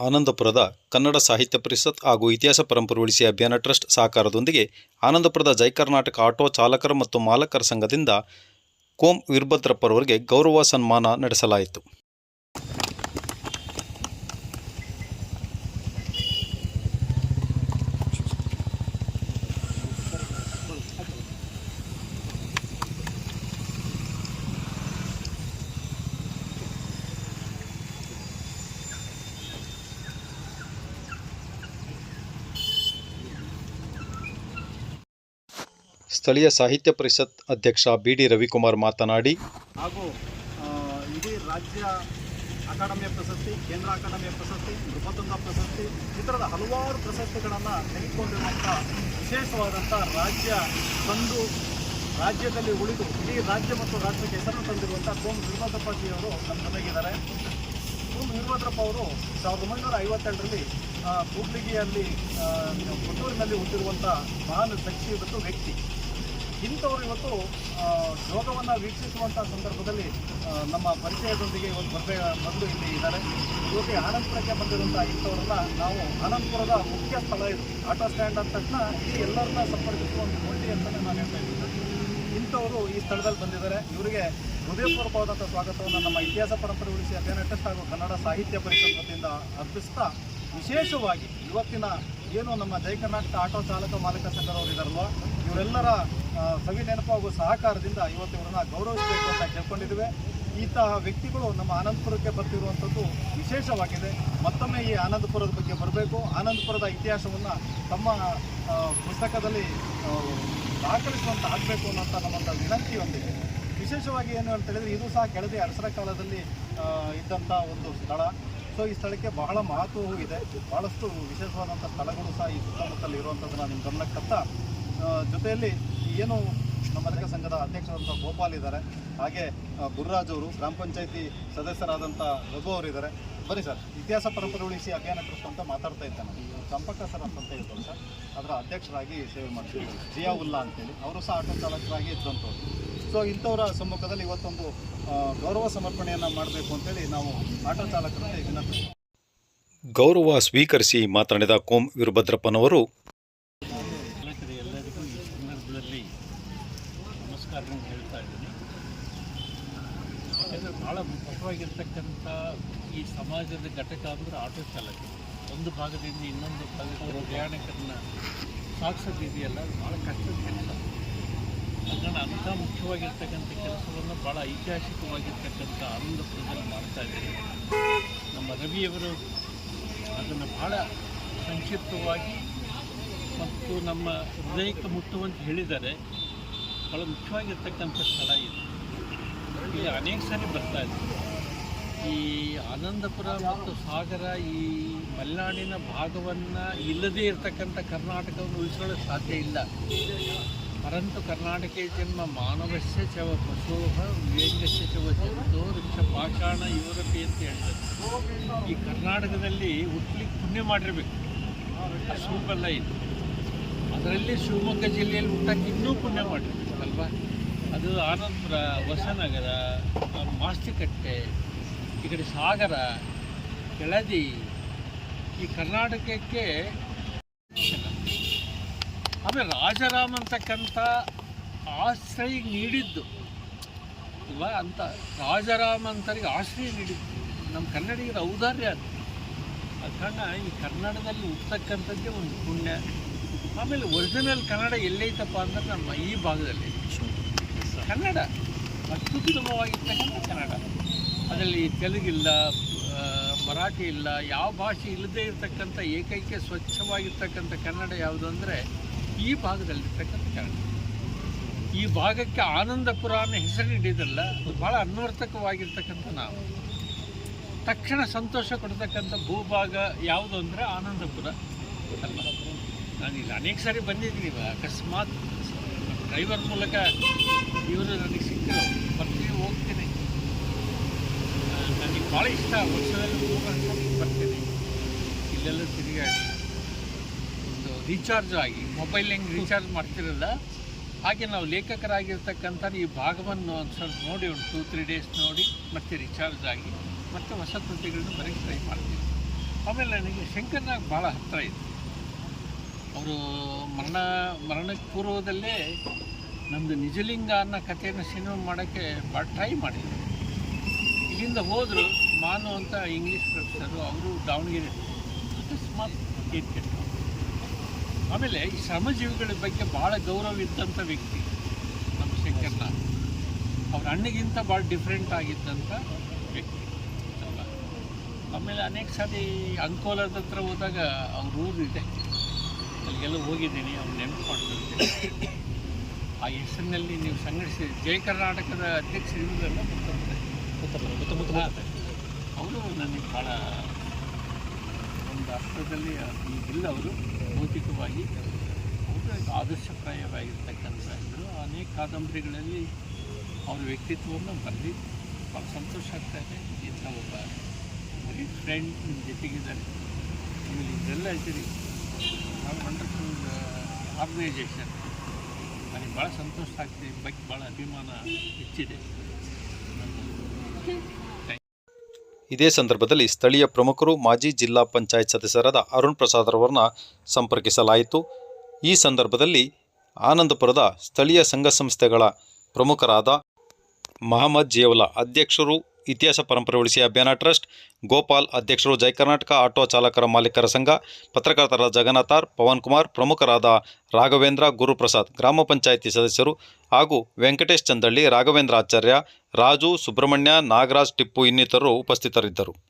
ಆನಂದಪುರದ ಕನ್ನಡ ಸಾಹಿತ್ಯ ಪರಿಷತ್ ಹಾಗೂ ಇತಿಹಾಸ ಪರಂಪರೆ ಉಳಿಸಿ ಅಭಿಯಾನ ಟ್ರಸ್ಟ್ ಸಹಕಾರದೊಂದಿಗೆ ಆನಂದಪುರದ ಜೈ ಕರ್ನಾಟಕ ಆಟೋ ಚಾಲಕರ ಮತ್ತು ಮಾಲಕರ ಸಂಘದಿಂದ ಕೋಮ್ ವೀರಭದ್ರಪ್ಪರವರಿಗೆ ಗೌರವ ಸನ್ಮಾನ ನಡೆಸಲಾಯಿತು. ಸ್ಥಳೀಯ ಸಾಹಿತ್ಯ ಪರಿಷತ್ ಅಧ್ಯಕ್ಷ ಬಿ ಡಿ ರವಿಕುಮಾರ್ ಮಾತನಾಡಿ, ಹಾಗೂ ಇಡೀ ರಾಜ್ಯ ಅಕಾಡೆಮಿಯ ಪ್ರಶಸ್ತಿ, ಕೇಂದ್ರ ಅಕಾಡೆಮಿಯ ಪ್ರಶಸ್ತಿ, ನೃಪತುಂಗ ಪ್ರಶಸ್ತಿ ಈ ಥರದ ಹಲವಾರು ಪ್ರಶಸ್ತಿಗಳನ್ನು ತೆಗೆದುಕೊಂಡಿರುವಂಥ ವಿಶೇಷವಾದಂಥ ರಾಜ್ಯ ತಂದು ರಾಜ್ಯದಲ್ಲಿ ಉಳಿದು ಇಡೀ ರಾಜ್ಯ ಮತ್ತು ರಾಜ್ಯಕ್ಕೆ ಹೆಸರು ತಂದಿರುವಂಥ ಕೋಮ್ ವೀರಭದ್ರಪ್ಪಾಜಿಯವರು ನಮ್ಮ ಜೊತೆಗಿದ್ದಾರೆ. ಕೋಮ್ ವೀರಭದ್ರಪ್ಪ ಅವರು ಸಾವಿರದ ಒಂಬೈನೂರ ಐವತ್ತೆರಡರಲ್ಲಿ ಕೂಡ್ಲಿಗಿಯಲ್ಲಿ ಕೊಟ್ಟೂರಿನಲ್ಲಿ ಹುಟ್ಟಿರುವಂಥ ಮಹಾನ್ ಶಕ್ತಿಯುತ ವ್ಯಕ್ತಿ. ಇಂಥವ್ರು ಇವತ್ತು ಯೋಗವನ್ನು ವೀಕ್ಷಿಸುವಂಥ ಸಂದರ್ಭದಲ್ಲಿ ನಮ್ಮ ಪರಿಚಯದೊಂದಿಗೆ ಇವತ್ತು ಬರ್ಬೇ ಬಂದು ಇಲ್ಲಿ ಇದ್ದಾರೆ. ಇವತ್ತು ಆನಂದಪುರಕ್ಕೆ ಬಂದಿರುವಂಥ ಇಂಥವ್ರನ್ನ ನಾವು ಆನಂದಪುರದ ಮುಖ್ಯ ಸ್ಥಳ ಇದು. ಆಟೋ ಸ್ಟ್ಯಾಂಡ್ ಅಂದ ತಕ್ಷಣ ಇಲ್ಲಿ ಎಲ್ಲರನ್ನ ಸಂಪರ್ಕಿಸುವ ಒಂದು ಕೊಂಡಿ ಅಂತಲೇ ನಾನು ಹೇಳ್ತಾ ಇದ್ದೀನಿ. ಇಂಥವರು ಈ ಸ್ಥಳದಲ್ಲಿ ಬಂದಿದ್ದಾರೆ. ಇವರಿಗೆ ಹೃದಯಪೂರ್ವಕವಾದಂಥ ಸ್ವಾಗತವನ್ನು ನಮ್ಮ ಇತಿಹಾಸ ಪರಂಪರೆ ಉಳಿಸಿ ಅಭಿಯಾನ ಟೆಸ್ಟ್ ಹಾಗೂ ಕನ್ನಡ ಸಾಹಿತ್ಯ ಪರಿಷತ್ ವತಿಯಿಂದ ಅರ್ಪಿಸ್ತಾ, ವಿಶೇಷವಾಗಿ ಇವತ್ತಿನ ಏನು ನಮ್ಮ ಜೈ ಕರ್ನಾಟಕ ಆಟೋ ಚಾಲಕ ಮಾಲಕ ಸಂಘದವರು ಇದಾರಲ್ವ? ಇವರೆಲ್ಲರ ಸವಿ ನೆನಪು ಹಾಗೂ ಸಹಕಾರದಿಂದ ಇವತ್ತು ಇವರನ್ನ ಗೌರವಿಸಬೇಕು ಅಂತ ಕೇಳ್ಕೊಂಡಿದ್ದೇವೆ. ಇಂತಹ ವ್ಯಕ್ತಿಗಳು ನಮ್ಮ ಆನಂದಪುರಕ್ಕೆ ಬರ್ತಿರುವಂಥದ್ದು ವಿಶೇಷವಾಗಿದೆ. ಮತ್ತೊಮ್ಮೆ ಈ ಆನಂದಪುರದ ಬಗ್ಗೆ ಬರಬೇಕು. ಆನಂದಪುರದ ಇತಿಹಾಸವನ್ನು ತಮ್ಮ ಪುಸ್ತಕದಲ್ಲಿ ದಾಖಲಿಸುವಂಥ ಆಗಬೇಕು ಅನ್ನೋಂಥ ನಮ್ಮಂಥ ವಿನಂತಿಯೊಂದಿಗೆ ವಿಶೇಷವಾಗಿ ಏನು ಅಂತ ಹೇಳಿದ್ರೆ ಇದು ಸಹ ಕೆಳದಿ ಅರಸರ ಕಾಲದಲ್ಲಿ ಇದ್ದಂಥ ಒಂದು ಸ್ಥಳ. ಸೊ ಈ ಸ್ಥಳಕ್ಕೆ ಬಹಳ ಮಹತ್ವವೂ ಇದೆ. ಬಹಳಷ್ಟು ವಿಶೇಷವಾದಂಥ ಸ್ಥಳಗಳು ಸಹ ಈ ಸುತ್ತಮುತ್ತಲು ಇರುವಂಥದ್ದನ್ನ ನಿಮ್ಮ ಗಮನಕ್ಕೆ ಜೊತೆಯಲ್ಲಿ ಏನು ನಮ್ಮ ರೈತ ಸಂಘದ ಅಧ್ಯಕ್ಷರಾದಂಥ ಗೋಪಾಲ್ ಇದ್ದಾರೆ. ಹಾಗೆ ಗುರುರಾಜ್ ಅವರು, ಗ್ರಾಮ ಪಂಚಾಯಿತಿ ಸದಸ್ಯರಾದಂಥ ರಘು ಅವರು ಇದ್ದಾರೆ. ಬನ್ನಿ ಸರ್, ಇತಿಹಾಸ ಪರಂಪರೆ ಉಳಿಸಿ ಅಭಿಯಾನ ಕೃಷ್ಣ ಮಾತಾಡ್ತಾ ಇದ್ದಾನೆ. ಚಂಪಕ ಸರ್ ಅಂತ ಇದ್ರು ಸರ್. ಅದರ ಅಧ್ಯಕ್ಷರಾಗಿ ಸೇವೆ ಮಾಡ್ತೀವಿ ಜಿಯಾ ಉಲ್ಲಾ ಅಂತೇಳಿ. ಅವರು ಸಹ ಆಟೋ ಚಾಲಕರಾಗಿ ಇದ್ದಂಥವ್ರು. ಸೊ ಇಂಥವರ ಸಮ್ಮುಖದಲ್ಲಿ ಇವತ್ತೊಂದು ಗೌರವ ಸಮರ್ಪಣೆಯನ್ನು ಮಾಡಬೇಕು ಅಂತೇಳಿ ನಾವು ಆಟೋ ಚಾಲಕರಲ್ಲಿ ವಿನಂತಿ ಗೌರವ ಸ್ವೀಕರಿಸಿ ಮಾತನಾಡಿದ ಕೋಂ ವೀರಭದ್ರಪ್ಪನವರು ಎಲ್ಲರಿಗೂ ಈ ಸಂದರ್ಭದಲ್ಲಿ ನಮಸ್ಕಾರಗಳನ್ನು ಹೇಳ್ತಾ ಇದ್ದೀನಿ. ಯಾಕಂದರೆ ಭಾಳ ಮುಖ್ಯವಾಗಿರ್ತಕ್ಕಂಥ ಈ ಸಮಾಜದ ಘಟಕ ಅಂದರೆ ಆಟೋ ಚಾಲಕರು. ಒಂದು ಭಾಗದಿಂದ ಇನ್ನೊಂದು ಭಾಗಕ್ಕೆ ಪ್ರಯಾಣಿಕರನ್ನ ಸಾಗಿಸೋದಿದೆಯಲ್ಲ ಅದು ಭಾಳ ಕಷ್ಟದ ಕೆಲಸ. ಅದನ್ನು ಅಂಥ ಮುಖ್ಯವಾಗಿರ್ತಕ್ಕಂಥ ಕೆಲಸವನ್ನು ಭಾಳ ಐತಿಹಾಸಿಕವಾಗಿರ್ತಕ್ಕಂಥ ಆನಂದಪುರದಲ್ಲಿ ಮಾಡ್ತಾ ಇದ್ದೀವಿ ನಮ್ಮ ರವಿಯವರು ಅದನ್ನು ಭಾಳ ಸಂಕ್ಷಿಪ್ತವಾಗಿ ಮತ್ತು ನಮ್ಮ ಹೃದಯಕ್ಕೆ ಮುಟ್ಟುವಂತ ಹೇಳಿದ್ದಾರೆ. ಭಾಳ ಮುಖ್ಯವಾಗಿರ್ತಕ್ಕಂಥ ಸ್ಥಳ ಇದು. ಇಲ್ಲಿ ಅನೇಕ ಸಾರಿ ಬರ್ತಾ ಇದೆ. ಈ ಆನಂದಪುರ ಮತ್ತು ಸಾಗರ ಈ ಮಲೆನಾಡಿನ ಭಾಗವನ್ನು ಇಲ್ಲದೇ ಇರತಕ್ಕಂಥ ಕರ್ನಾಟಕವನ್ನು ಉಳಿಸಲು ಸಾಧ್ಯ ಇಲ್ಲ. ಪರಂತು ಕರ್ನಾಟಕ ಜನ್ಮ ಮಾನವಸ್ಯ ಚವ ಪಶೋಹ ವ್ಯಂಗ್ಯಸ್ಯ ಚವ ಜಂತೋ ವೃಕ್ಷ ಪಾಷಾಣ ಯುವರಪಿ ಅಂತ ಹೇಳ್ತಾರೆ ಈ ಕರ್ನಾಟಕದಲ್ಲಿ ಹುಟ್ಲಿಕ್ಕೆ ಪುಣ್ಯ ಮಾಡಿರಬೇಕು. ಸುಲಭಲ್ಲ ಇದು. ಅದರಲ್ಲಿ ಶಿವಮೊಗ್ಗ ಜಿಲ್ಲೆಯಲ್ಲಿ ಹುಟ್ಟಕ್ಕೆ ಇನ್ನೂ ಪುಣ್ಯ ಅಲ್ವಾ? ಅದು ಆನಂದಪುರ ಹೊಸನಗರ ಮಾಸ್ತಿಕಟ್ಟೆ, ಈ ಕಡೆ ಸಾಗರ, ಕೆಳದಿ. ಈ ಕರ್ನಾಟಕಕ್ಕೆ ಆಮೇಲೆ ರಾಜಾರಾಮ್ ಅಂತಕ್ಕಂಥ ಆಶ್ರಯ ನೀಡಿದ್ದು. ಅಲ್ವಾ? ಅಂತ ರಾಜಾರಾಮ್ ಅಂತರಿಗೆ ಆಶ್ರಯ ನೀಡಿದ್ದು. ನಮ್ಮ ಕನ್ನಡಿಗರ ಔದಾರ್ಯ ಅದು. ಆ ಕಾರಣ ಈ ಕನ್ನಡದಲ್ಲಿ ಹುಟ್ಟತಕ್ಕಂಥದ್ದೇ ಒಂದು ಪುಣ್ಯ. ಆಮೇಲೆ ಒರಿಜಿನಲ್ ಕನ್ನಡ ಎಲ್ಲೈತಪ್ಪ ಅಂದರೆ ನಮ್ಮ ಈ ಭಾಗದಲ್ಲಿ. ಕನ್ನಡ. ಅತ್ಯುತ್ತಮವಾಗಿರ್ತಕ್ಕಂಥ ಕನ್ನಡ. ಅದರಲ್ಲಿ ತೆಲುಗಿಲ್ಲ ಮರಾಠಿ ಇಲ್ಲ, ಯಾವ ಭಾಷೆ ಇಲ್ಲದೇ ಇರತಕ್ಕಂಥ ಏಕೈಕ ಸ್ವಚ್ಛವಾಗಿರ್ತಕ್ಕಂಥ ಕನ್ನಡ ಯಾವುದು ಅಂದರೆ ಈ ಭಾಗದಲ್ಲಿರ್ತಕ್ಕಂಥ ಕಾರಣ ಈ ಭಾಗಕ್ಕೆ ಆನಂದಪುರ ಅನ್ನೋ ಹೆಸರು ನೀಡಿದಲ್ಲ ಅದು ಭಾಳ ಅನ್ವರ್ಥಕವಾಗಿರ್ತಕ್ಕಂಥ ನಾವು ತಕ್ಷಣ ಸಂತೋಷ ಕೊಡ್ತಕ್ಕಂಥ ಭೂಭಾಗ ಯಾವುದು ಅಂದರೆ ಆನಂದಪುರ ಅಲ್ಲ. ನಾನು ಇಲ್ಲಿ ಅನೇಕ ಸಾರಿ ಬಂದಿದ್ದೀನಿ ಅಕಸ್ಮಾತ್ ಡ್ರೈವರ್ ಮೂಲಕ ಇವರು ನನಗೆ ಸಿಕ್ಕರು ಬರ್ತೀನಿ, ಹೋಗ್ತೀನಿ. ನನಗೆ ಭಾಳ ಇಷ್ಟ. ವರ್ಷದಲ್ಲಿ ಮೂರು ಬರ್ತೀನಿ. ಇಲ್ಲೆಲ್ಲ ತಿರುಗಾಡಿ. ಒಂದು ರೀಚಾರ್ಜ್ ಆಗಿ ಮೊಬೈಲ್ ಹೆಂಗೆ ರೀಚಾರ್ಜ್ ಮಾಡ್ತಿರಲ್ಲ, ಹಾಗೆ ನಾವು ಲೇಖಕರಾಗಿರ್ತಕ್ಕಂಥ ಈ ಭಾಗವನ್ನು ಒಂದು ಸ್ವಲ್ಪ ನೋಡಿ, ಒಂದು ಟೂ ತ್ರೀ ಡೇಸ್ ನೋಡಿ, ಮತ್ತೆ ರೀಚಾರ್ಜ್ ಆಗಿ, ಮತ್ತೆ ಹೊಸ ಕೃತಿಗಳನ್ನ ಬರೀ ಟ್ರೈ ಮಾಡ್ತೀವಿ. ಆಮೇಲೆ ನನಗೆ ಶಂಕರ್ನಾಗ್ ಭಾಳ ಹತ್ತಿರ ಇತ್ತು ಅವರು ಮರಣ, ಮರಣಕ್ಕೆ ಪೂರ್ವದಲ್ಲೇ ನಮ್ಮದು ನಿಜಲಿಂಗ ಅನ್ನೋ ಕಥೆಯನ್ನು ಸಿನಿಮಾ ಮಾಡೋಕ್ಕೆ ಭಾಳ ಟ್ರೈ ಮಾಡಿದ್ರು. ಇಲ್ಲಿಂದ ಹೋದರು ಮಾನು ಅಂತ ಇಂಗ್ಲೀಷ್ ಪ್ರೊಫೆಸರು ಅವರು ದಾವಣಗೆರೆ. ಅಕಸ್ಮಾತ್ ತೀರ್ಕೆಟ್ರು ಆಮೇಲೆ ಈ ಶ್ರಮಜೀವಿಗಳ ಬಗ್ಗೆ ಭಾಳ ಗೌರವ ಇದ್ದಂಥ ವ್ಯಕ್ತಿ ನಮ್ಮ ಶಂಕರ್ನ ಅವ್ರ ಅಣ್ಣಗಿಂತ ಭಾಳ ಡಿಫ್ರೆಂಟ್ ಆಗಿದ್ದಂಥ ವ್ಯಕ್ತಿ. ಅಲ್ವಾ ಆಮೇಲೆ ಅನೇಕ ಸಾರಿ ಅಂಕೋಲದ ಹತ್ರ ಹೋದಾಗ ಅವ್ರ ಊರು ಇದೆ. ಅಲ್ಲಿಗೆಲ್ಲ ಹೋಗಿದ್ದೀನಿ ಅವ್ರು ನೆನಪು ಮಾಡ್ಕೊಳ್ತೀನಿ. ಆ ಹೆಸರಿನಲ್ಲಿ ನೀವು ಸಂಘಟಿಸಿ ಜಯ ಕರ್ನಾಟಕದ ಅಧ್ಯಕ್ಷರಿರುವುದಲ್ಲ ಅವರು ನನಗೆ ಭಾಳ ಒಂದು ಅರ್ಥದಲ್ಲಿ ಈಗಿಲ್ಲ ಅವರು. ಭೌತಿಕವಾಗಿ ಅವರು ಆದರ್ಶಪ್ರಾಯವಾಗಿರ್ತಕ್ಕಂಥ ಇದ್ರು ಅನೇಕ ಕಾದಂಬರಿಗಳಲ್ಲಿ ಅವರ ವ್ಯಕ್ತಿತ್ವವನ್ನು ಬರಲಿ ಭಾಳ ಸಂತೋಷ ಆಗ್ತಾ ಇದೆ ಇಂಥ ಒಬ್ಬ ಫ್ರೆಂಡ್ ನಿಮ್ಮ ಜೊತೆಗಿದ್ದಾರೆ. ಆಮೇಲೆ ಇದೆಲ್ಲ ಇದ್ದೀರಿ. ಭಾಳ ವಂಡರ್ಫುಲ್ ಆರ್ಗನೈಜೇಷನ್ ನನಗೆ ಭಾಳ ಸಂತೋಷ ಆಗ್ತಿದೆ. ಬಗ್ಗೆ ಭಾಳ ಅಭಿಮಾನ ಹೆಚ್ಚಿದೆ. ಇದೇ ಸಂದರ್ಭದಲ್ಲಿ ಸ್ಥಳೀಯ ಪ್ರಮುಖರು ಮಾಜಿ ಜಿಲ್ಲಾ ಪಂಚಾಯತ್ ಸದಸ್ಯರಾದ ಅರುಣ್ ಪ್ರಸಾದ್ ರವರನ್ನ ಸಂಪರ್ಕಿಸಲಾಯಿತು. ಈ ಸಂದರ್ಭದಲ್ಲಿ ಆನಂದಪುರದ ಸ್ಥಳೀಯ ಸಂಘ ಸಂಸ್ಥೆಗಳ ಪ್ರಮುಖರಾದ ಮಹಮ್ಮದ್ ಜೇವಲ ಅಧ್ಯಕ್ಷರು ಇತಿಹಾಸ ಪರಂಪರೆ ಉಳಿಸಿ ಅಭಿಯಾನ ಟ್ರಸ್ಟ್, ಗೋಪಾಲ್ ಅಧ್ಯಕ್ಷರು ಜೈ ಕರ್ನಾಟಕ ಆಟೋ ಚಾಲಕರ ಮಾಲೀಕರ ಸಂಘ, ಪತ್ರಕರ್ತರ ಜಗನ್ನಾಥಾರ್ ಪವನ್ ಕುಮಾರ್ ಪ್ರಮುಖರಾದ ರಾಘವೇಂದ್ರ ಗುರುಪ್ರಸಾದ್ ಗ್ರಾಮ ಪಂಚಾಯಿತಿ ಸದಸ್ಯರು ಹಾಗೂ ವೆಂಕಟೇಶ್ ಚಂದಳ್ಳಿ, ರಾಘವೇಂದ್ರ ಆಚಾರ್ಯ, ರಾಜು ಸುಬ್ರಹ್ಮಣ್ಯ, ನಾಗರಾಜ್ ಟಿಪ್ಪು ಇನ್ನಿತರರು ಉಪಸ್ಥಿತರಿದ್ದರು.